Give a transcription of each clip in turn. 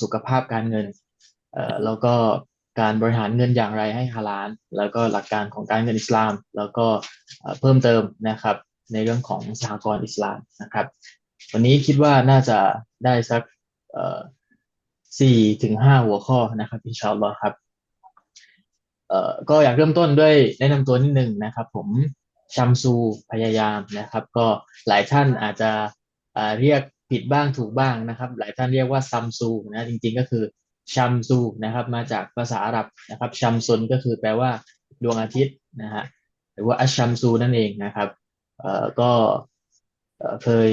สุขภาพการเงินเอ่อแล้วก็การบริหารเงินอย่างไรให้ฮาลาลแล้วก็หลักการของการเงินอิสลาม แล้วก็เพิ่มเติมนะครับ ในเรื่องของสหกรณ์อิสลามนะครับ วันนี้คิดว่าน่าจะได้สักสี่ถึงห้าหัวข้อนะครับอินชาอัลลอฮ์ครับเอ่อก็อยากเริ่มต้นด้วยแนะนำตัวนิดนึงนะครับ ผมชัมซูพยายามนะครับ ก็หลายท่านอาจจะเรียก ผิดบ้างถูกบ้างนะครับ หลายท่านเรียกว่าซัมซูนะจริงๆก็คือชัมซูนะครับมาจากภาษาอาหรับนะครับชัมซุนก็คือแปลว่าดวงอาทิตย์นะฮะหรือว่าอัชชัมซูนั่นเองนะครับเอ่อก็เคย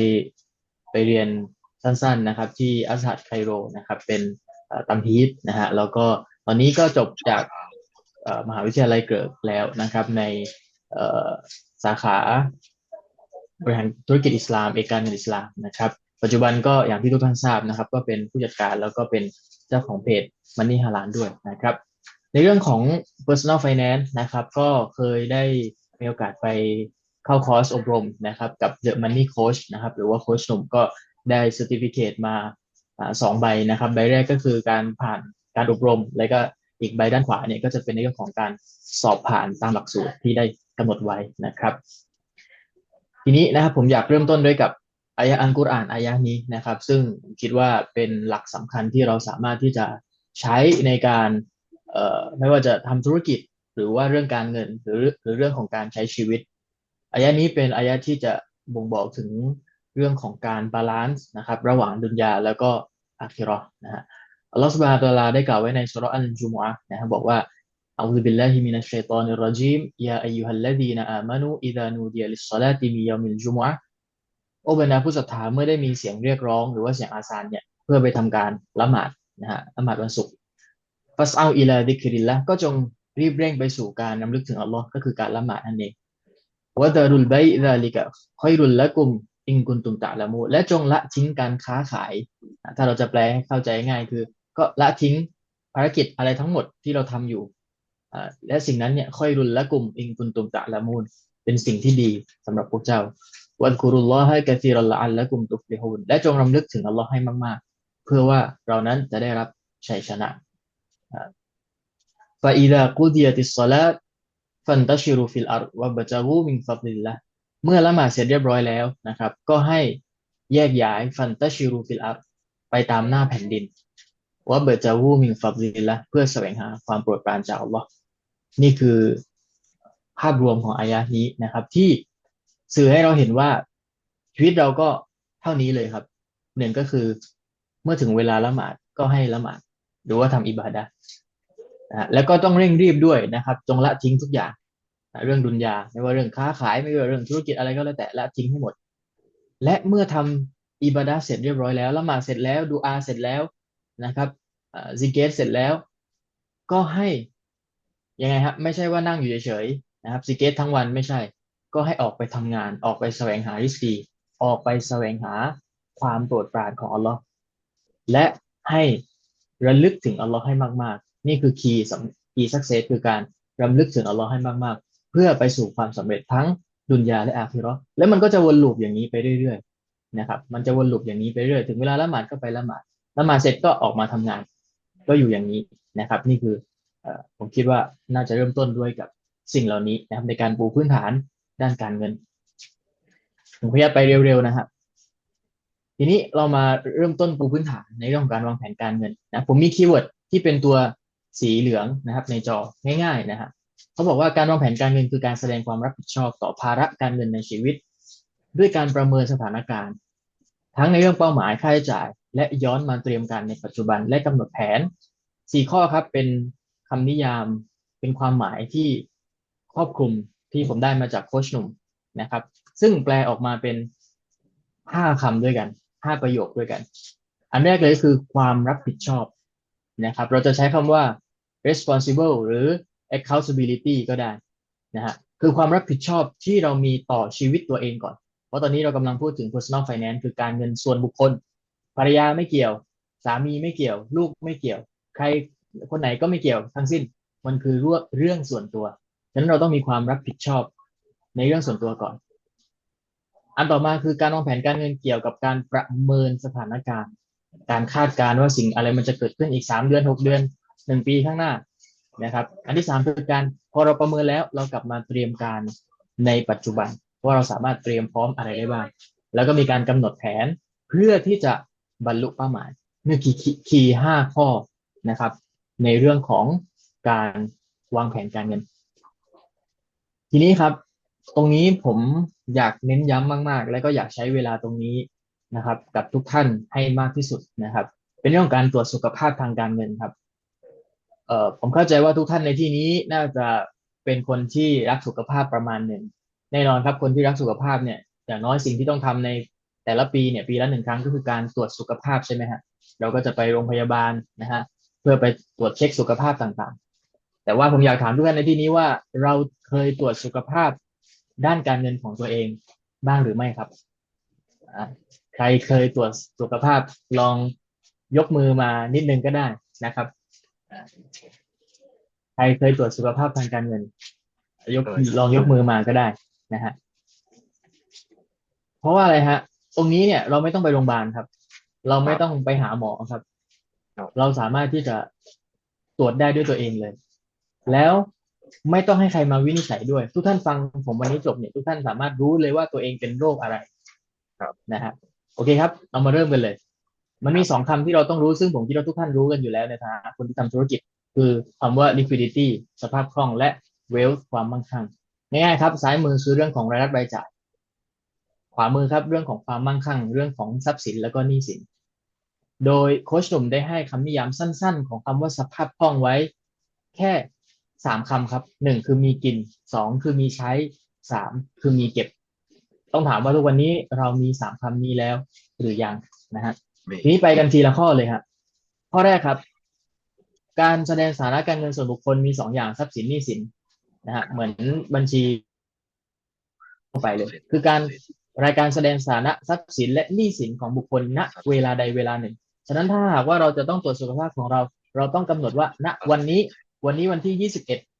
ไปเรียนสั้นๆนะครับ ที่อัสฮัดไคโรนะครับ เป็นตัมฮีดนะฮะแล้วก็ตอนนี้ก็จบจากมหาวิทยาลัยเกิดแล้วนะครับ ในสาขาบริหารธุรกิจอิสลาม เอกการเงินอิสลามนะครับ ปัจจุบันก็อย่างที่ทุกท่านทราบนะครับ ก็เป็นผู้จัดการแล้วก็เป็นเจ้าของเพจมันนี่ฮาลานด้วยนะครับ ในเรื่องของ personal finance นะครับ ก็เคยได้มีโอกาสไปเข้าคอร์สอบรมนะครับ กับ The Money Coach นะครับ หรือว่าโค้ชหนุ่มก็ได้ certificate มาสองใบนะครับ ใบแรกก็คือการผ่านการอบรม แล้วก็อีกใบด้านขวาเนี่ยก็จะเป็นในเรื่องของการสอบผ่านตามหลักสูตรที่ได้กำหนดไว้นะครับ ทีนี้นะครับผมอยากเริ่มต้นด้วยกับ อายะอันกุรอานอายะนี้นะครับ ซึ่งคิดว่าเป็นหลักสำคัญที่เราสามารถที่จะใช้ในการไม่ว่าจะทำธุรกิจหรือว่าเรื่องการเงินหรือหรือเรื่องของการใช้ชีวิตอายะนี้เป็นอายะที่จะบ่งบอกถึงเรื่องของการบาลานซ์นะครับ ระหว่างดุนยาแล้วก็อาคิรอนะฮะอัลลอฮฺสุบฮานะตะลาได้กล่าวไว้ในสุรอันจุมอะนะครับบอกว่าอัลลอฮฺบิลลาฮิมินัชชัยตานิรรจีมยาอายุฮัลลดีนอามานูอิดานูดียลิสซาลาติมิยามิลจุมอะ โอบรรดาผู้ศรัทธาเมื่อได้มีเสียงเรียกร้อง หรือว่าเสียงอาซานเนี่ยเพื่อไปทำการละหมาดนะฮะละหมาดวันศุกร์ฟัสเอาอิลาดิคริลละก็จงรีบเร่งไปสู่การนำลึกถึงอัลลอฮ์ก็คือการละหมาดนั่นเองวะดารุลไบดาลิกะคอยรุลละกุมอิงกุนตุมตะละมู และจงละทิ้งการค้าขาย ถ้าเราจะแปลให้เข้าใจง่ายคือ ก็ละทิ้งภารกิจอะไรทั้งหมดที่เราทำอยู่และสิ่งนั้นเนี่ยค่อยรุนละกลุ่มอิงกุนตุมตะละมูล เป็นสิ่งที่ดีสำหรับพวกเจ้า วันกุรุลลอฮ์ให้กะซีรัลละอัลละกุมตุฟลิฮูนและจงรำลึกถึงอัลลอฮ์ให้มาก ๆ เพื่อว่าเรานั้นจะได้รับชัยชนะฟาอิดะกุดียติสซาลาฟันตัชิรุฟิลอาร์วะบะจาวูมิงฟับลิลละเมื่อละหมาดเสร็จเรียบร้อยแล้วนะครับ ก็ให้แยกย้ายฟันตัชิรุฟิลอาร์ไปตามหน้าแผ่นดินว่าเบจาวูมิงฟับลิลละเพื่อแสวงหาความโปรดปรานจากอัลลอฮ์นี่คือภาพรวมของอายะนี้นะครับ ที่ สื่อให้เราเห็นว่าชีวิตเราก็เท่านี้เลยครับหนึ่งก็คือเมื่อถึงเวลาละหมาดก็ให้ละหมาดหรือว่าทำอิบาดะนะแล้วก็ต้องเร่งรีบด้วยนะครับ จงละทิ้งทุกอย่างเรื่องดุนยาไม่ว่าเรื่องค้าขายไม่ว่าเรื่องธุรกิจอะไรก็แล้วแต่ละทิ้งให้หมด และเมื่อทำอิบาดะเสร็จเรียบร้อยแล้วละหมาดเสร็จแล้วดูอาเสร็จแล้วนะครับซิกเกตเสร็จแล้ว ก็ให้ยังไงครับไม่ใช่ว่านั่งอยู่เฉยๆนะครับซิกเกตทั้งวันไม่ใช่ ก็ให้ออกไปทำงานออกไปแสวงหาริสกีออกไปแสวงหาความโปรดปรานของอัลลอฮ์และให้ระลึกถึงอัลลอฮ์ให้มาก ๆ นี่คือคีย์สำคีย์สักเซสคือการรำลึกถึงอัลลอฮ์ให้มาก ๆ เพื่อไปสู่ความสำเร็จทั้งดุนยาและอาคิรอแล้วมันก็จะวนลูปอย่างนี้ไปเรื่อย ๆ นะครับ มันจะวนลูปอย่างนี้ไปเรื่อยถึงเวลาละหมาดก็ไปละหมาดละหมาดเสร็จก็ออกมาทำงาน ก็อยู่อย่างนี้นะครับ นี่คือผมคิดว่าน่าจะเริ่มต้นด้วยกับสิ่งเหล่านี้นะครับในการปูพื้นฐาน ด้านการเงิน ผมพยายามไปเร็วๆนะครับ ทีนี้เรามาเริ่มต้นปูพื้นฐานในเรื่องการวางแผนการเงินนะผมมีคีย์เวิร์ดที่เป็นตัวสีเหลืองนะครับ ในจอง่าย ๆนะครับเขาบอกว่าการวางแผนการเงินคือการแสดงความรับผิดชอบต่อภาระการเงินในชีวิต ด้วยการประเมินสถานการณ์ ทั้งในเรื่องเป้าหมายค่าใช้จ่าย และย้อนมาเตรียมการในปัจจุบันและกำหนดแผนสี่ข้อครับเป็นคำนิยามเป็นความหมายที่ครอบคลุม ที่ผมได้มาจากโคชหนุ่มนะครับ ซึ่งแปลออกมาเป็นห้าคำด้วยกันห้าประโยคด้วยกัน อันแรกเลยคือความรับผิดชอบนะครับ เราจะใช้คำว่า responsible หรือ accountability ก็ได้นะฮะคือความรับผิดชอบที่เรามีต่อชีวิตตัวเองก่อน เพราะตอนนี้เรากำลังพูดถึง personal finance คือการเงินส่วนบุคคล ภรรยาไม่เกี่ยว สามีไม่เกี่ยว ลูกไม่เกี่ยว ใครคนไหนก็ไม่เกี่ยวทั้งสิ้น มันคือเรื่องส่วนตัว ฉะนั้นเราต้องมีความรับผิดชอบในเรื่องส่วนตัวก่อน อันต่อมาคือการวางแผนการเงินเกี่ยวกับการประเมินสถานการณ์ การคาดการณ์ว่าสิ่งอะไรมันจะเกิดขึ้นอีกสามเดือนหกเดือนหนึ่งปีข้างหน้านะครับ อันที่สามคือการพอเราประเมินแล้วเรากลับมาเตรียมการในปัจจุบันว่าเราสามารถเตรียมพร้อมอะไรได้บ้าง แล้วก็มีการกำหนดแผนเพื่อที่จะบรรลุเป้าหมายนี่คือคีย์ห้าข้อนะครับ ในเรื่องของการวางแผนการเงิน ทีนี้ครับ ตรงนี้ผมอยากเน้นย้ำมาก ๆ และก็อยากใช้เวลาตรงนี้นะครับ กับทุกท่านให้มากที่สุดนะครับ เป็นเรื่องของการตรวจสุขภาพทางการเงินครับเอ่อผมเข้าใจว่าทุกท่านในที่นี้น่าจะเป็นคนที่รักสุขภาพประมาณหนึ่งแน่นอนครับคนที่รักสุขภาพเนี่ยอย่างน้อยสิ่งที่ต้องทำในแต่ละปีเนี่ยปีละหนึ่งครั้งก็คือการตรวจสุขภาพใช่ไหมฮะเราก็จะไปโรงพยาบาลนะฮะเพื่อไปตรวจเช็คสุขภาพต่างๆ แต่ว่าผมอยากถามทุกท่านในที่นี้ว่าเราเคยตรวจสุขภาพด้านการเงินของตัวเองบ้างหรือไม่ครับ ใครเคยตรวจสุขภาพลองยกมือมานิดนึงก็ได้นะครับ ใครเคยตรวจสุขภาพทางการเงิน ยกลองยกมือมาก็ได้นะฮะ เพราะว่าอะไรฮะ ตรงนี้เนี่ยเราไม่ต้องไปโรงพยาบาลครับ เราไม่ต้องไปหาหมอครับ เราสามารถที่จะตรวจได้ด้วยตัวเองเลย แล้วไม่ต้องให้ใครมาวินิจฉัยด้วย ทุกท่านฟังผมวันนี้จบเนี่ยทุกท่านสามารถรู้เลยว่าตัวเองเป็นโรคอะไรครับนะฮะโอเคครับ เรามาเริ่มกันเลย มันมีสองคำที่เราต้องรู้ซึ่งผมคิดว่าทุกท่านรู้กันอยู่แล้วในฐานะคนที่ทำธุรกิจ คือคำว่า liquidity สภาพคล่องและ wealth ความมั่งคั่งง่ายๆครับซ้ายมือคือเรื่องของรายรับรายจ่าย ขวามือครับเรื่องของความมั่งคั่ง เรื่องของทรัพย์สินแล้วก็หนี้สิน โดยโค้ชหนุ่มได้ให้คำนิยามสั้น ๆ ของคำว่าสภาพคล่องไว้ แค่ สามคำครับหนึ่งคือมีกินสองคือมีใช้สามคือมีเก็บ ต้องถามว่าทุกวันนี้เรามีสามคำนี้แล้ว หรือยังนะฮะทีนี้ไปกันทีละข้อเลยครับข้อแรกครับ การแสดงสาระการเงินส่วนบุคคลมีสองอย่างทรัพย์สินหนี้สินนะฮะเหมือนบัญชีไปเลย คือการรายการแสดงสถานะทรัพย์สินและหนี้สินของบุคคลณเวลาใดเวลาหนึ่ง ฉะนั้นถ้าหากว่าเราจะต้องตรวจสุขภาพของเรา เราต้องกำหนดว่าณวันนี้ วันนี้วันที่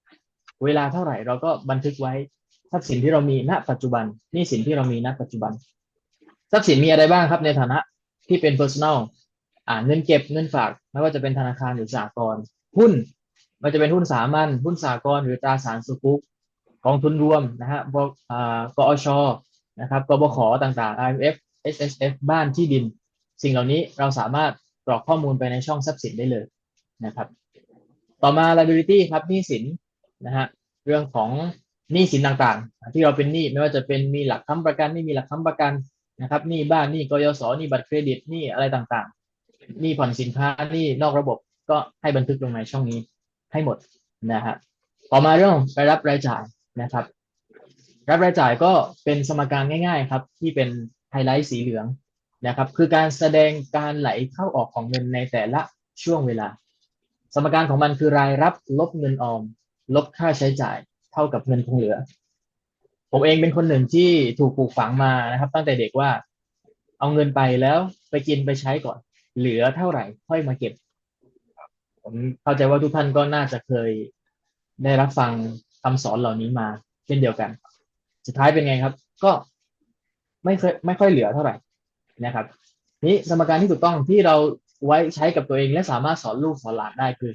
21 เวลาเท่าไหร่เราก็บันทึกไว้ทรัพย์สินที่เรามีณ ปัจจุบันนี้สินที่เรามีณ ปัจจุบัน ทรัพย์สินมีอะไรบ้างครับในฐานะที่เป็น personal อ่าเงินเก็บเงินฝากไม่ว่าจะเป็นธนาคารหรือสหกรณ์หุ้นมันจะเป็นหุ้นสามัญหุ้นสากลหรือตราสารสุขุกองทุนรวมนะฮะบกอชนะครับกบขต่างๆ IMF SSF บ้านที่ดิน สิ่งเหล่านี้เราสามารถกรอกข้อมูลไปในช่องทรัพย์สินได้เลยนะครับ ต่อมา liability ครับหนี้สินนะฮะเรื่องของหนี้สินต่างๆ ที่เราเป็นหนี้ไม่ว่าจะเป็นมีหลักค้ำประกันไม่มีหลักค้ำประกันนะครับหนี้บ้านหนี้กยศหนี้บัตรเครดิตหนี้อะไรต่างๆหนี้ผ่อนสินค้าหนี้นอกระบบก็ให้บันทึกลงในช่องนี้ให้หมดนะฮะต่อมาเรื่องรายรับรายจ่ายนะครับรับรายจ่ายก็เป็นสมการง่าย ๆ ครับที่เป็นไฮไลท์สีเหลืองนะครับ คือการแสดงการไหลเข้าออกของเงินในแต่ละช่วงเวลา สมการของมันคือรายรับลบเงินออม ลบค่าใช้จ่ายเท่ากับเงินคงเหลือ ผมเองเป็นคนหนึ่งที่ถูกปลูกฝังมานะครับ ตั้งแต่เด็กว่า เอาเงินไปแล้วไปกินไปใช้ก่อน เหลือเท่าไหร่ค่อยมาเก็บ ผมเข้าใจว่าทุกท่านก็น่าจะเคยได้รับฟังคำสอนเหล่านี้มา เช่นเดียวกัน สุดท้ายเป็นไงครับ ก็ไม่เคยไม่ค่อยเหลือเท่าไหร่นะครับ นี้สมการที่ถูกต้องที่เรา ไว้ใช้กับตัวเองและสามารถสอนลูกสอนหลานได้คือ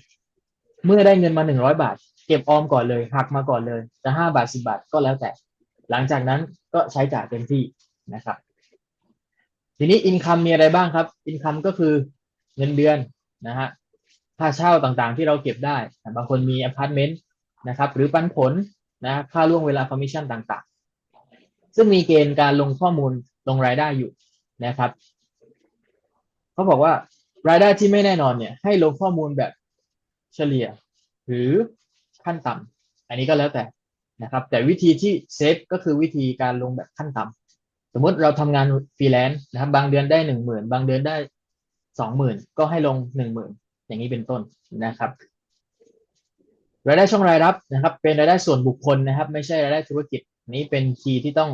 เมื่อได้เงินมาหนึ่งร้อยบาท เก็บออมก่อนเลยหักมาก่อนเลยจะห้าบาทสิบาทก็แล้วแต่ หลังจากนั้นก็ใช้จ่ายเต็มที่นะครับ ทีนี้อินคัมมีอะไรบ้างครับอินคัมก็คือเงินเดือนนะฮะค่าเช่าต่างๆ ที่เราเก็บได้ บางคนมีอพาร์ตเมนต์นะครับ หรือปันผลนะค่าล่วงเวลาคอมมิชชั่นต่างๆ ซึ่งมีเกณฑ์การลงข้อมูลลงรายได้อยู่นะครับ เขาบอกว่า รายได้ที่ไม่แน่นอนเนี่ย ให้ลงข้อมูลแบบเฉลี่ย หรือขั้นต่ำอันนี้ก็แล้วแต่นะครับ แต่วิธีที่เซฟก็คือวิธีการลงแบบขั้นต่ำสมมติเราทำงานฟรีแลนซ์นะครับ บางเดือนได้หนึ่งหมื่นบางเดือนได้สองหมื่นก็ให้ลงหนึ่งหมื่นอย่างนี้เป็นต้นนะครับรายได้ช่องรายรับนะครับ เป็นรายได้ส่วนบุคคลนะครับ ไม่ใช่รายได้ธุรกิจนี้เป็นคีย์ที่ต้อง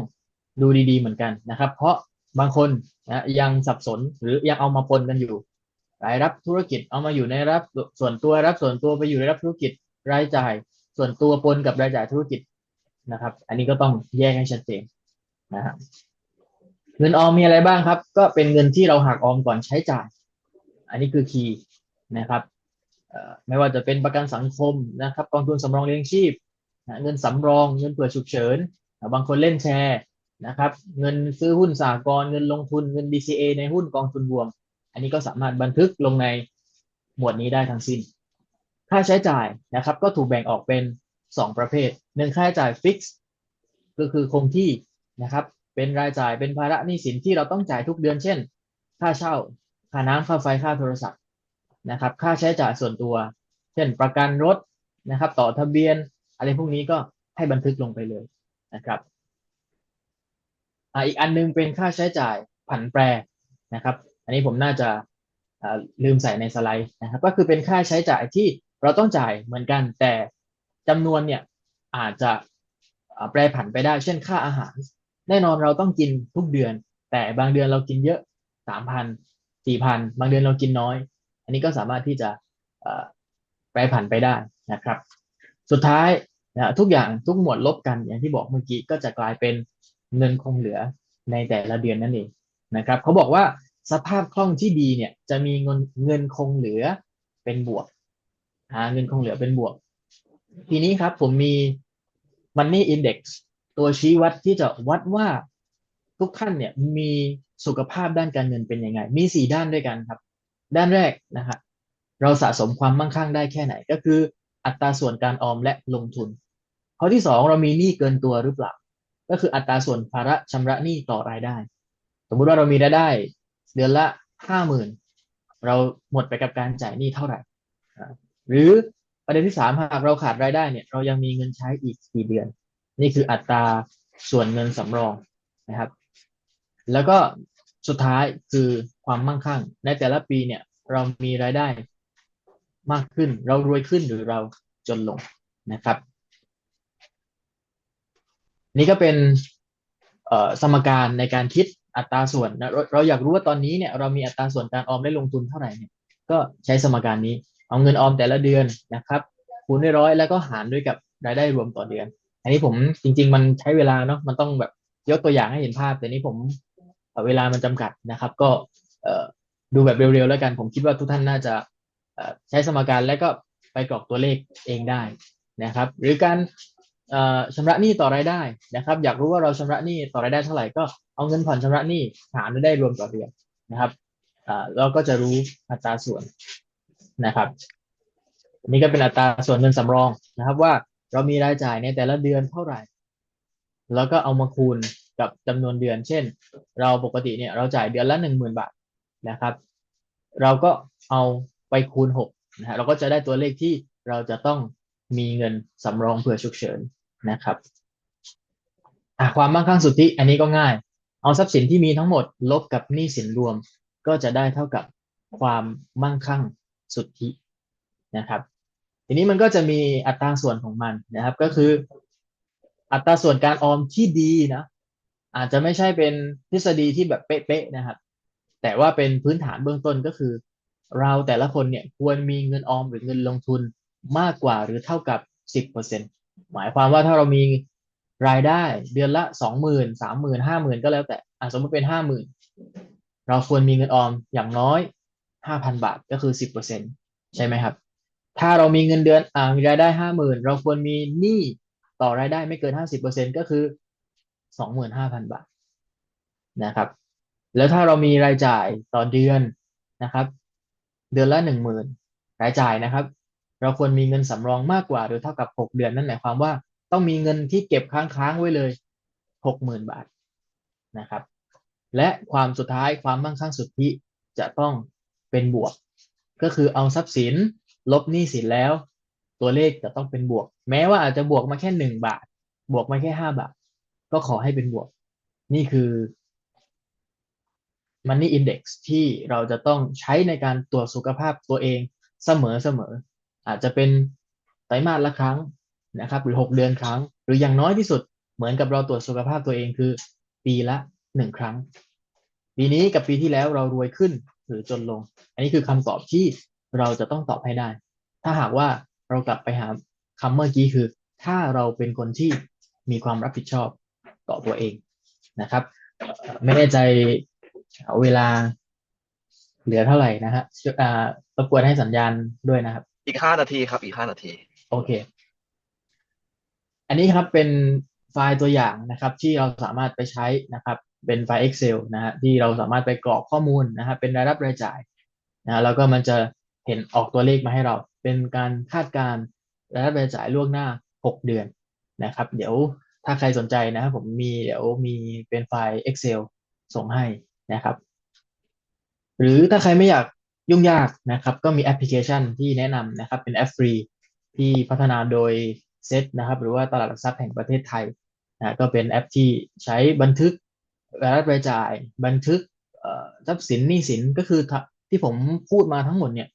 ดูดีๆเหมือนกันนะครับ เพราะบางคนนะยังสับสนหรือยังเอามาปนกันอยู่ รายรับธุรกิจเอามาอยู่ในรับส่วนตัวรับส่วนตัวไปอยู่ในรับธุรกิจรายจ่าย ส่วนตัวปนกับรายจ่ายธุรกิจนะครับ อันนี้ก็ต้องแยกให้ชัดเจนนะครับเงินออมมีอะไรบ้างครับ ก็เป็นเงินที่เราหักออมก่อนใช้จ่าย อันนี้คือคีย์นะครับไม่ว่าจะเป็นประกันสังคมนะครับ กองทุนสำรองเลี้ยงชีพนะเงินสำรอง เงินเผื่อฉุกเฉินอะบางคนเล่นแชร์นะครับ เงินซื้อหุ้นสหกรณ์เงินลงทุนเงิน DCA ในหุ้นกองทุนรวม อันนี้ก็สามารถบันทึกลงในหมวดนี้ได้ทั้งสิ้น ค่าใช้จ่ายนะครับ ก็ถูกแบ่งออกเป็น 2 ประเภทหนึ่งค่าใช้จ่ายฟิกซ์ก็คือคงที่นะครับเป็นรายจ่ายเป็นภาระหนี้สินที่เราต้องจ่ายทุกเดือน เช่น ค่าเช่า ค่าน้ำค่าไฟค่าโทรศัพท์นะครับ ค่าใช้จ่ายส่วนตัว เช่น ประกันรถนะครับ ต่อทะเบียน อะไรพวกนี้ก็ให้บันทึกลงไปเลยนะครับอ,อีกอันนึงเป็นค่าใช้จ่ายผันแปรนะครับ นนี้ผมน่าจะลืมใส่ในสไลด์นะครับ ก็คือเป็นค่าใช้จ่ายที่เราต้องจ่ายเหมือนกัน แต่จำนวนเนี่ยอาจจะแปรผันไปได้ เช่นค่าอาหาร แน่นอนเราต้องกินทุกเดือน แต่บางเดือนเรากินเยอะสามพันสี่พันบางเดือนเรากินน้อย อันนี้ก็สามารถที่จะแปรผันไปได้นะครับ สุดท้ายนะทุกอย่างทุกหมวดลบกันอย่างที่บอกเมื่อกี้ก็จะกลายเป็นเงินคงเหลือในแต่ละเดือนนั่นเองนะครับเขาบอกว่า สภาพคล่องที่ดีเนี่ยจะมีเงินเงินคงเหลือเป็นบวกหาเงินคงเหลือเป็นบวก ทีนี้ครับผมมี Money Index ตัวชี้วัดที่จะวัดว่าทุกท่านเนี่ยมีสุขภาพด้านการเงินเป็นยังไง มีสี่ด้านด้วยกันครับ ด้านแรกนะครับเราสะสมความมั่งคั่งได้แค่ไหน ก็คือ อัตราส่วนการออมและลงทุนข้อที่สองเรามีหนี้เกินตัวหรือเปล่า ก็คืออัตราส่วนภาระชำระหนี้ต่อรายได้ สมมุติว่าเรามีรายได้ เดือนละห้าหมื่นเราหมดไปกับการจ่ายหนี้เท่าไหร่ หรือประเด็นที่สามหากเราขาดรายได้เนี่ย เรายังมีเงินใช้อีกกี่เดือน นี่คืออัตราส่วนเงินสำรองนะครับ แล้วก็สุดท้ายคือความมั่งคั่ง ในแต่ละปีเนี่ย เรามีรายได้มากขึ้น เรารวยขึ้นหรือเราจนลงนะครับ นี่ก็เป็นสมการในการคิด อัตราส่วนนะเราเราอยากรู้ว่าตอนนี้เนี่ยเรามีอัตราส่วนการออมและลงทุนเท่าไหร่เนี่ยก็ใช้สมการนี้ เอาเงินออมแต่ละเดือนนะครับคูณด้วยร้อยแล้วก็หารด้วยกับรายได้รวมต่อเดือน อันนี้ผมจริง ๆ มันใช้เวลาเนาะมันต้องแบบยกตัวอย่างให้เห็นภาพ แต่นี้ผมเวลามันจำกัดนะครับ ก็เดูแบบเร็วๆแล้วกัน ผมคิดว่าทุกท่านน่าจะใช้สมการแล้วก็ไปกรอกตัวเลขเองได้นะครับ หรือการ ชำระหนี้ต่อรายได้นะครับ อยากรู้ว่าเราชำระหนี้ต่อรายได้เท่าไหร่ก็เอาเงินผ่อนชำระหนี้หารรายได้รวมต่อเดือนนะครับอ่าเราก็จะรู้อัตราส่วนนะครับนี่ก็เป็นอัตราส่วนเงินสำรองนะครับ ว่าเรามีรายจ่ายในแต่ละเดือนเท่าไหร่ แล้วก็เอามาคูณกับจำนวนเดือน เช่น เราปกติเนี่ยเราจ่ายเดือนละหนึ่งหมื่นบาทนะครับ เราก็เอาไปคูณหกนะฮะเราก็จะได้ตัวเลขที่เราจะต้องมีเงินสำรองเผื่อฉุกเฉิน นะครับความมั่งคั่งสุทธิอันนี้ก็ง่าย เอาทรัพย์สินที่มีทั้งหมดลบกับหนี้สินรวม ก็จะได้เท่ากับความมั่งคั่งสุทธินะครับ ทีนี้มันก็จะมีอัตราส่วนของมันนะครับ ก็คือ อัตราส่วนการออมที่ดีนะอาจจะไม่ใช่เป็นทฤษฎีที่แบบเป๊ะๆนะครับ แต่ว่าเป็นพื้นฐานเบื้องต้นก็คือ เราแต่ละคนเนี่ยควรมีเงินออมหรือเงินลงทุนมากกว่าหรือเท่ากับสิบเปอร์เซ็น หมายความว่าถ้าเรามีรายได้เดือนละสองหมื่นสามหมื่นห้าหมื่นก็แล้วแต่อะสมมติเป็นห้าหมื่นเราควรมีเงินออมอย่างน้อยห้าพันบาทก็คือสิบเปอร์เซ็นใช่ไหมครับ ถ้าเรามีเงินเดือนอ่ามีรายได้ห้าหมื่นเราควรมีหนี้ต่อรายได้ไม่เกินห้าสิบเปอร์เซ็นก็คือสองหมื่นห้าพันบาทนะครับ แล้วถ้าเรามีรายจ่ายต่อเดือนนะครับ เดือนละหนึ่งหมื่นรายจ่ายนะครับ เราควรมีเงินสำรองมากกว่า หรือเท่ากับหกเดือนนั่นหมายความว่า ต้องมีเงินที่เก็บค้างๆไว้เลยหกหมื่นบาทนะครับ และความสุดท้ายความมั่งคั่งสุทธิจะต้องเป็นบวก ก็คือเอาทรัพย์สิน ลบหนี้สินแล้ว ตัวเลขจะต้องเป็นบวก แม้ว่าอาจจะบวกมาแค่หนึ่งบาท บวกมาแค่ห้าบาท ก็ขอให้เป็นบวก นี่คือ Money Index ที่เราจะต้องใช้ในการตรวจสุขภาพตัวเองเสมอเสมอ อาจจะเป็นไตรมาสละครั้งนะครับ หรือหกเดือนครั้ง หรืออย่างน้อยที่สุดเหมือนกับเราตรวจสุขภาพตัวเองคือ ปีละหนึ่งครั้ง ปีนี้กับปีที่แล้วเรารวยขึ้นหรือจนลง อันนี้คือคำตอบที่เราจะต้องตอบให้ได้ ถ้าหากว่าเรากลับไปหาคำเมื่อกี้คือ ถ้าเราเป็นคนที่มีความรับผิดชอบต่อตัวเองนะครับ ไม่แน่ใจเวลาเหลือเท่าไหร่นะฮะรบกวนให้สัญญาณด้วยนะครับ อีกห้านาทีครับ อีกห้านาที โอเค อันนี้ครับเป็นไฟล์ตัวอย่างนะครับ ที่เราสามารถไปใช้นะครับ เป็นไฟล์ Excel นะฮะที่เราสามารถไปกรอกข้อมูลนะครับเป็นรายรับรายจ่ายนะแล้วก็มันจะเห็นออกตัวเลขมาให้เรา เป็นการคาดการรายรับรายจ่ายล่วงหน้า 6 เดือนนะครับ เดี๋ยวถ้าใครสนใจนะครับผมมีเดี๋ยวมีเป็นไฟล์ Excel ส่งให้นะครับ หรือถ้าใครไม่อยาก ยุ่งยากนะครับ ก็มีแอปพลิเคชันที่แนะนำนะครับ เป็นแอปฟรีที่พัฒนาโดยเซตนะครับ หรือว่าตลาดหลักทรัพย์แห่งประเทศไทยนะก็เป็นแอปที่ใช้บันทึกรายรับรายจ่าย บันทึกทรัพย์สินหนี้สินก็คือที่ผมพูดมาทั้งหมดเนี่ย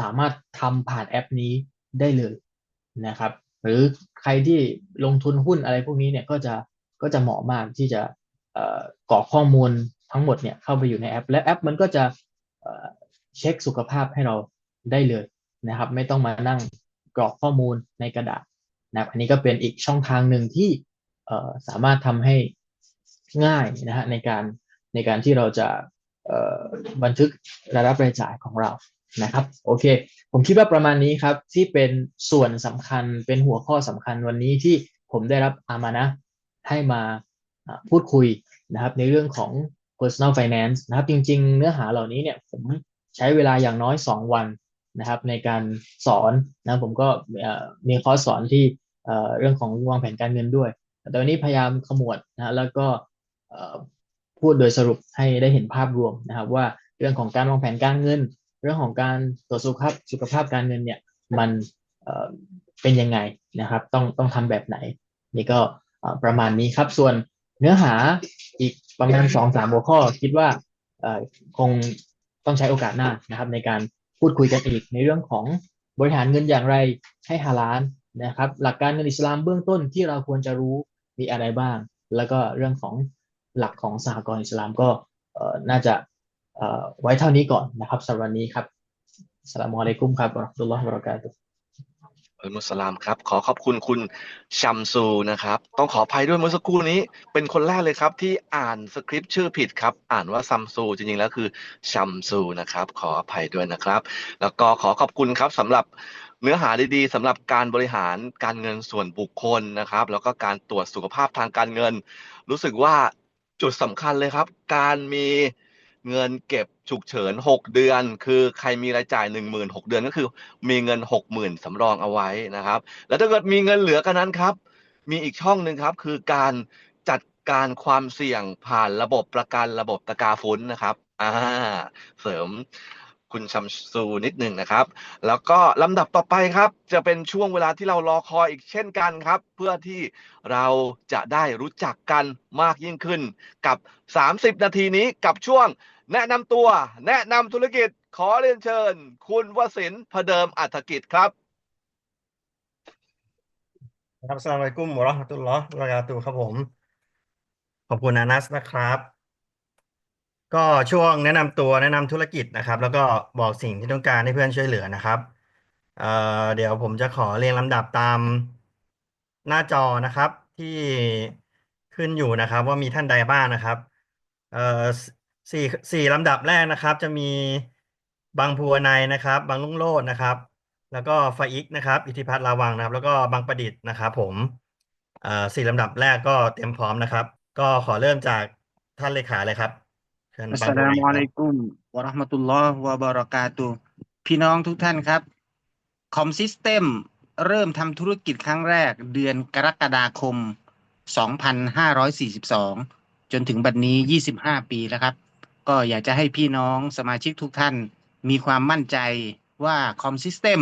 สามารถทำผ่านแอปนี้ได้เลยนะครับ หรือใครที่ลงทุนหุ้นอะไรพวกนี้เนี่ยก็จะก็จะเหมาะมากที่จะกรอกข้อมูลทั้งหมดเนี่ยเข้าไปอยู่ในแอป และแอปมันก็จะ เช็คสุขภาพให้เราได้เลยนะครับ ไม่ต้องมานั่งกรอกข้อมูลในกระดาษนะครับอันนี้ก็เป็นอีกช่องทางหนึ่งที่สามารถทำให้ง่ายนะฮะในการในการที่เราจะบันทึกรายรับรายจ่ายของเรานะครับ โอเค ผมคิดว่าประมาณนี้ครับ ที่เป็นส่วนสำคัญเป็นหัวข้อสำคัญวันนี้ที่ผมได้รับอามานะ ให้มาพูดคุยนะครับ ในเรื่องของ personal finance นะครับ จริง ๆ เนื้อหาเหล่านี้เนี่ยผม ใช้เวลาอย่างน้อย 2 วันนะครับ ในการสอนนะผมก็มีคอร์สสอนที่เรื่องของวางแผนการเงินด้วย แต่วันนี้พยายามขมวดนะแล้วก็พูดโดยสรุปให้ได้เห็นภาพรวมนะครับ ว่าเรื่องของการวางแผนการเงิน เรื่องของการตรวจสุขภาพสุขภาพการเงินเนี่ยมันเป็นยังไงนะครับ ต้องต้องทำแบบไหน นี่ก็ประมาณนี้ครับส่วนเนื้อหาอีกประมาณสองสามหัวข้อ คิดว่าคง ต้องใช้โอกาสหน้านะครับ ในการพูดคุยกันอีกในเรื่องของบริหารเงินอย่างไรให้ฮาลาลนะครับ หลักการเงินอิสลามเบื้องต้นที่เราควรจะรู้มีอะไรบ้าง แล้วก็เรื่องของหลักของสหกรณ์อิสลามก็น่าจะไว้เท่านี้ก่อนนะครับสำหรับวันนี้ครับสลามอะลัยกุมครับอัลลอฮฺบรักาตุ อัลมุสลามครับ ขอขอบคุณคุณชัมซูนะครับ ต้องขออภัยด้วยเมื่อสักครู่นี้ เป็นคนแรกเลยครับที่อ่านสคริปต์ชื่อผิดครับ อ่านว่าซัมซูจริงๆแล้วคือชัมซูนะครับ ขออภัยด้วยนะครับ แล้วก็ขอขอบคุณครับสำหรับเนื้อหาดีๆสำหรับการบริหารการเงินส่วนบุคคลนะครับ แล้วก็การตรวจสุขภาพทางการเงิน รู้สึกว่าจุดสำคัญเลยครับ การมี เงินเก็บฉุกเฉินหกเดือน คือใครมีรายจ่ายหนึ่งหมื่นหกเดือนก็คือ มีเงินหกหมื่นสำรองเอาไว้นะครับ แล้วถ้าเกิดมีเงินเหลือกันนั้นครับ มีอีกช่องหนึ่งครับ คือการจัดการความเสี่ยงผ่านระบบประกันระบบตะกาฟุ้นนะครับอ่าเสริม คุณชัมซูนิดหนึ่งนะครับ แล้วก็ลำดับต่อไปครับ จะเป็นช่วงเวลาที่เรารอคอยอีกเช่นกันครับ เพื่อที่เราจะได้รู้จักกันมากยิ่งขึ้น กับ 30 นาทีนี้กับช่วง แนะนำตัว แนะนำธุรกิจขอเรียนเชิญ คุณวสินพเดิมอัฐกิจครับครับสลามอะลัยกุมวะเราะห์มะตุลลอฮ์วะบะเราะกาตุฮ์ครับผม ขอบคุณอานัสนะครับ ก็ช่วงแนะนำตัวแนะนำธุรกิจนะครับ แล้วก็บอกสิ่งที่ต้องการให้เพื่อนช่วยเหลือนะครับเอ่อเดี๋ยวผมจะขอเรียงลำดับตามหน้าจอนะครับที่ขึ้นอยู่นะครับ ว่ามีท่านใดบ้างนะครับเอ่อสี่สี่ลำดับแรกนะครับ จะมีบางพัวในนะครับ บางลุงโลดนะครับ แล้วก็ไฟอิกนะครับ อิทธิพัฒน์ลาวังนะครับ แล้วก็บางประดิษฐ์นะครับ ผมเอ่อสี่ลำดับแรกก็เตรียมพร้อมนะครับ ก็ขอเริ่มจากท่านเลขาเลยครับ อัสสลามุอะลัยกุมวะราะห์มะตุลลอฮ์วะบะเราะกาตุพี่น้องทุกท่านครับคอมซิสเต็มเริ่มทำธุรกิจครั้งแรกเดือนกรกฎาคม 2542 จนถึงบัดนี้ 25 ปีแล้วครับ ก็อยากจะให้พี่น้องสมาชิกทุกท่านมีความมั่นใจว่าคอมซิสเต็ม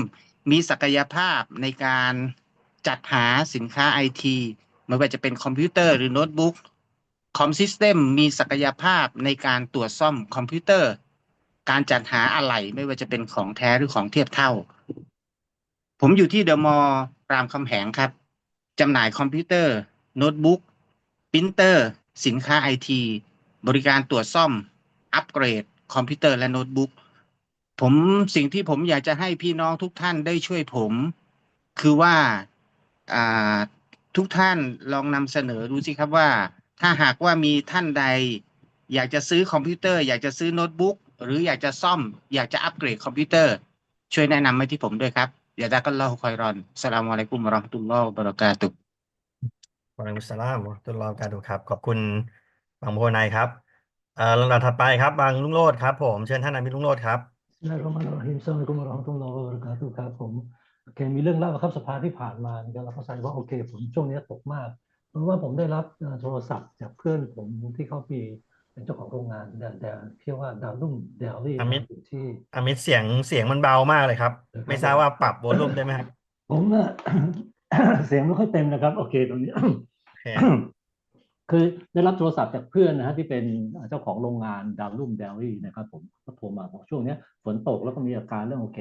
มีศักยภาพในการจัดหาสินค้าไอทีไม่ว่าจะเป็นคอมพิวเตอร์หรือโน้ตบุ๊ก คอมซิสเต็มมีศักยภาพในการตรวจซ่อมคอมพิวเตอร์ การจัดหาอะไหล่ไม่ว่าจะเป็นของแท้หรือของเทียบเท่า ผมอยู่ที่เดอะมอลล์รามคำแหงครับจำหน่ายคอมพิวเตอร์ โน้ตบุ๊กปรินเตอร์ สินค้าไอทีบริการตรวจซ่อม อัปเกรด คอมพิวเตอร์และโน้ตบุ๊กผมสิ่งที่ผมอยากจะให้พี่น้องทุกท่านได้ช่วยผม คือว่าทุกท่านลองนำเสนอดูสิครับว่า ถ้าหากว่ามีท่านใด อยากจะซื้อคอมพิวเตอร์ อยากจะซื้อโน้ตบุ๊กหรืออยากจะซ่อม อยากจะอัปเกรดคอมพิวเตอร์ ช่วยแนะนำให้ที่ผมด้วยครับอย่าดากัลลอฮุคอยรอนสลามอะลัยกุมวะเราะห์มะตุลลอฮ์วะบะเราะกาตุฮ์วะอะลัยกุมสสลามวะเราะห์มะตุลลอฮ์วะบะเราะกาตุฮ์ครับ ขอบคุณบางโพนัยครับเอ่อลำดับถัดไปครับ บางลุงโรจน์ครับ ผมเชิญท่านอามิตรลุงโรจน์ครับบิสมิลลาฮิรเราะห์มานิรเราะฮีมอัสสลามุอะลัยกุมวะเราะห์มะตุลลอฮ์วะบะเราะกาตุฮ์ครับผมโอเคมีเรื่องเล่าครับสภาที่ผ่านมานะครับเราเข้าใจว่าโอเคฝนช่วงนี้ตกมาก เพราะว่าผมได้รับเอ่อโทรศัพท์จากเพื่อนผมที่เขามีเป็นเจ้าของโรงงานแดนแดนเรียกว่าดาวรุ่มเดลี่อามิตรอยู่ที่อามิตรเสียงเสียงมันเบามากเลยครับ ไม่ทราบว่าปรับวอลลุ่มได้ไหมครับ ผมน่ะเสียงไม่ค่อยเต็มนะครับ โอเคตรงนี้โอเคคือได้รับโทรศัพท์จากเพื่อนนะฮะที่เป็นเจ้าของโรงงานดาวรุ่มเดลี่นะครับ ผมก็โทรมาบอกช่วงเนี้ยฝนตกแล้วก็มีอาการเรื่องโอเค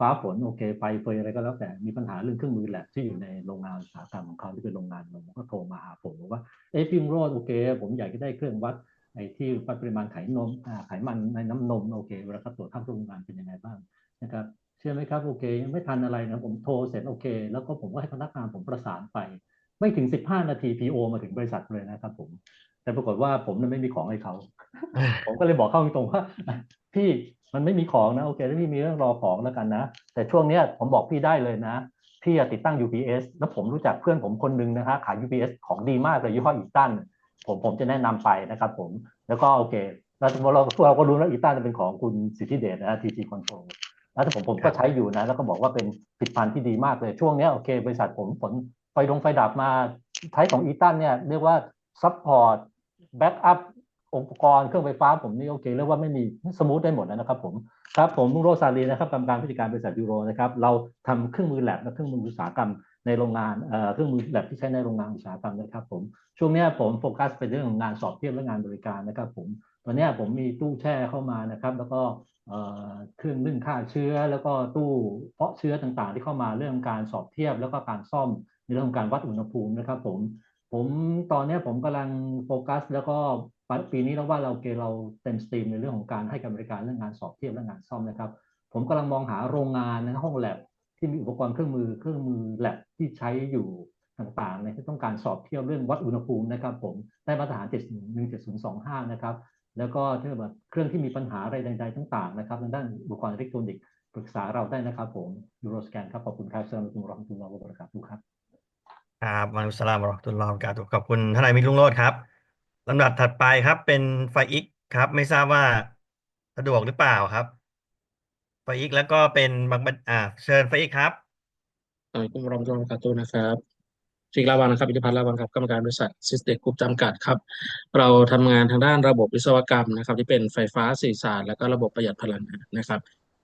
ฟ้าฝนโอเคไฟเฟยอะไรก็แล้วแต่มีปัญหาเรื่องเครื่องมือแหละที่อยู่ในโรงงานอุตสาหกรรมของเขาที่เป็นโรงงานผมก็โทรมาหาผมว่าเอ้พี่รุ่งโรจน์โอเค ผมอยากจะได้เครื่องวัดไอ้ที่วัดปริมาณไขนมไขมันในน้ำนมโอเคเวลาเขาตรวจข้ามโรงงานเป็นยังไงบ้างนะครับเชื่อไหมครับโอเค ไม่ทันอะไรนะผมโทรเสร็จโอเค แล้วก็ผมก็ให้พนักงานผมประสานไป ไม่ถึง 15 นาที PO มาถึงบริษัทเลยนะครับผม แต่ปรากฏว่าผมนั้นไม่มีของให้เขา ผมก็เลยบอกเข้าตรงๆว่าพี่มันไม่มีของนะโอเคถ้าพี่มีเรื่องรอของแล้วกันนะ แต่ช่วงเนี้ยผมบอกพี่ได้เลยนะ พี่อะติดตั้ง UPS แล้วผมรู้จักเพื่อนผมคนหนึงนะฮะขาย UPS ของดีมากเลยยี่ห้ออีตันผมผมจะแนะนำไปนะครับผมแล้วก็โอเคแล้วเราเราก็รู้แล้วอีตันจะเป็นของคุณสิทธิเดชนะฮะ TG Control แล้วแต่ผมผมก็ใช้อยู่นะ แล้วก็บอกว่าเป็นผลิตภัณฑ์ที่ดีมากเลยช่วงเนี้ยโอเค บริษัทผมฝนไฟดงไฟดับมาใช้ของอีตันเนี่ยเรียกว่าซัพพอร์ต แบ็กอัพอุปกรณ์เครื่องไฟฟ้าผมนี่โอเคเรียกว่าไม่มีสมูทได้หมดแล้วนะครับผมครับผมลุงโรซาลีนะครับกรรมการผู้จัดการบริษัทยูโรนะครับเราทำเครื่องมือแลบและเครื่องมืออุตสาหกรรมในโรงงานเอ่อเครื่องมือแลบที่ใช้ในโรงงานอุตสาหกรรมนะครับผมช่วงนี้ผมโฟกัสไปเรื่องของงานสอบเทียบและงานบริการนะครับผมตอนนี้ผมมีตู้แช่เข้ามานะครับ แล้วก็เอ่อเครื่องนึ่งฆ่าเชื้อ แล้วก็ตู้เพาะเชื้อต่างๆ ที่เข้ามาเรื่องการสอบเทียบแล้วก็การซ่อมในเรื่องของการวัดอุณหภูมินะครับผม ผมตอนนี้ผมกำลังโฟกัส แล้วก็ปีนี้เราว่าเราเกเราเต็มสตรีมในเรื่องของการให้การบริการเรื่องงานสอบเทียบและงานซ่อมนะครับ ผมกำลังมองหาโรงงานในห้องแลบที่มีอุปกรณ์เครื่องมือเครื่องมือแลบที่ใช้อยู่ต่างๆในที่ต้องการสอบเทียบเรื่องวัดอุณหภูมินะครับ ผมได้มาตรฐาน 71025 นะครับ แล้วก็ถ้าแบบเครื่องที่มีปัญหาอะไรใดๆต่างๆนะครับทางด้านอุปกรณ์อิเล็กทรอนิกส์ปรึกษาเราได้นะครับ ผมยูโรสแกนครับขอบคุณครับสำหรับคุณรองคุณรองบริการทุกครับ ครับวะอะลัยกุมสลามร์ตุลลอฮ์วะบะเราะกาตุขอบคุณท่านอามิตรลุงโรจน์ครับลำดับถัดไปครับ เป็นไฟอิกครับ ไม่ทราบว่าสะดวกหรือเปล่าครับ ไฟอิกแล้วก็เป็นบางบัดอ่า เชิญไฟอิกครับอัลกุมรอมตุลลอฮ์วะบะเราะกาตุนะครับชิกลาวันนะครับอิทธิพัฒน์ลาวันครับกรรมการบริษัทซิสเต็กกรุ๊ปจำกัดครับ เราทำงานทางด้านระบบวิศวกรรมนะครับ ที่เป็นไฟฟ้าสื่อสาร แล้วก็ระบบประหยัดพลังงานนะครับ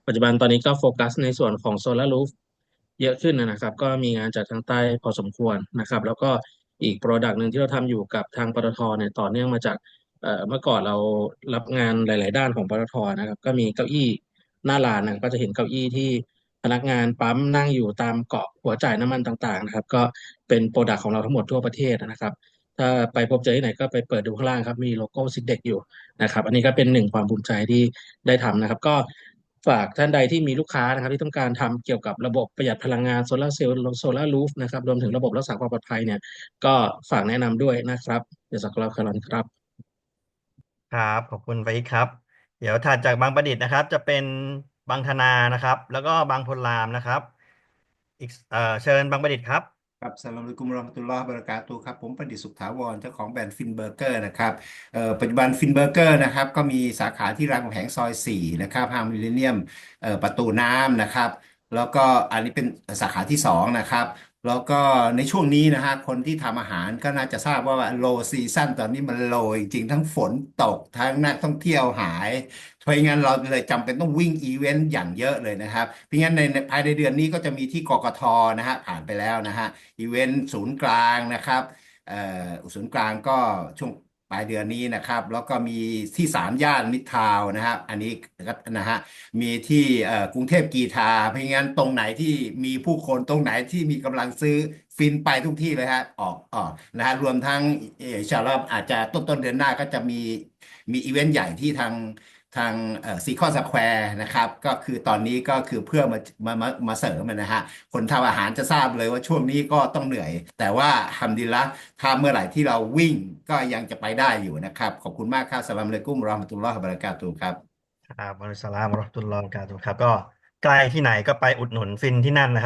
ปัจจุบันตอนนี้ก็โฟกัสในส่วนของโซลารูฟ เยอะขึ้นนะครับ ก็มีงานจากทางใต้พอสมควรนะครับ แล้วก็อีกโปรดักต์หนึ่งที่เราทำอยู่กับทางปตทเนี่ยต่อเนื่องมาจากเมื่อก่อนเรารับงานหลาย ๆ ด้านของปตทนะครับ ก็มีเก้าอี้หน้าลานนะก็จะเห็นเก้าอี้ที่พนักงานปั๊มนั่งอยู่ตามเกาะหัวจ่ายน้ำมันต่างๆนะครับ ก็เป็นโปรดักต์ของเราทั้งหมดทั่วประเทศนะครับ ถ้าไปพบเจอที่ไหนก็ไปเปิดดูข้างล่างครับ มีโลโก้ซิเด็กอยู่นะครับ อันนี้ก็เป็นหนึ่งความภูมิใจที่ได้ทำนะครับ ก็ ฝากท่านใดที่มีลูกค้านะครับ ที่ต้องการทำเกี่ยวกับระบบประหยัดพลังงานโซลาร์เซลล์โซลาร์รูฟนะครับรวมถึงระบบรักษาความปลอดภัยเนี่ย ก็ฝากแนะนำด้วยนะครับเดี๋ยวสักครู่ครับครับ ครับขอบคุณไฟอิกครับ เดี๋ยวถัดจากบางประดิษฐ์นะครับ จะเป็นบางธนานะครับ แล้วก็บางพลรามนะครับ อีกเอเชิญบางประดิษฐ์ครับ ครับสลามอะลัยกุมราะห์มตุลลอฮ์บะเรากาตุฮ์ครับผมประดิษฐ์สุขถาวรเจ้าของแบรนด์ฟินเบอร์เกอร์นะครับเอ่อปัจจุบันฟินเบอร์เกอร์นะครับก็มีสาขาที่รามคำแหงซอย 4 นะครับห้างมิลเลนเนียมเอ่อประตูน้ำนะครับ แล้วก็อันนี้เป็นสาขาที่ 2 นะครับแล้วก็ในช่วงนี้นะฮะคนที่ทำอาหารก็น่าจะทราบว่าโลซีซั่นตอนนี้มันโลจริงๆทั้งฝนตกทั้งนักท่องเที่ยวหาย เพราะงั้นเราเลยจำเป็นต้องวิ่งอีเวนต์อย่างเยอะเลยนะครับ เพราะงั้นในภายในเดือนนี้ก็จะมีที่กกทนะฮะผ่านไปแล้วนะฮะอีเวนต์ศูนย์กลางนะครับเอ่อศูนย์กลางก็ช่วงปลายเดือนนี้นะครับ แล้วก็มีที่สามย่านมิทาวน์นะครับอันนี้นะฮะมีที่เอ่อกรุงเทพกีฬาเพราะงั้นตรงไหนที่มีผู้คนตรงไหนที่มีกำลังซื้อฟินไปทุกที่เลยฮะออกออกนะฮะรวมทั้งชาอัลลอฮ์อาจจะต้นต้นเดือนหน้าก็จะมีมีอีเวนต์ใหญ่ที่ทาง ทางซีคอนสแควร์นะครับก็คือตอนนี้ก็คือเพื่อมามามามาเสริมนะฮะคนทำอาหารจะทราบเลยว่าช่วงนี้ก็ต้องเหนื่อย แต่ว่าฮัมดิลละถ้าเมื่อไหร่ที่เราวิ่งก็ยังจะไปได้อยู่นะครับ ขอบคุณมากครับสลามอะลัยกุมรามตุลลอฮ์บรากาตุฮ์ครับครับอัลลอฮฺสลามราะห์มตุลลอฮ์บะเรากาตุครับก็ใกล้ที่ไหนก็ไปอุดหนุนฟินที่นั่นนะครับ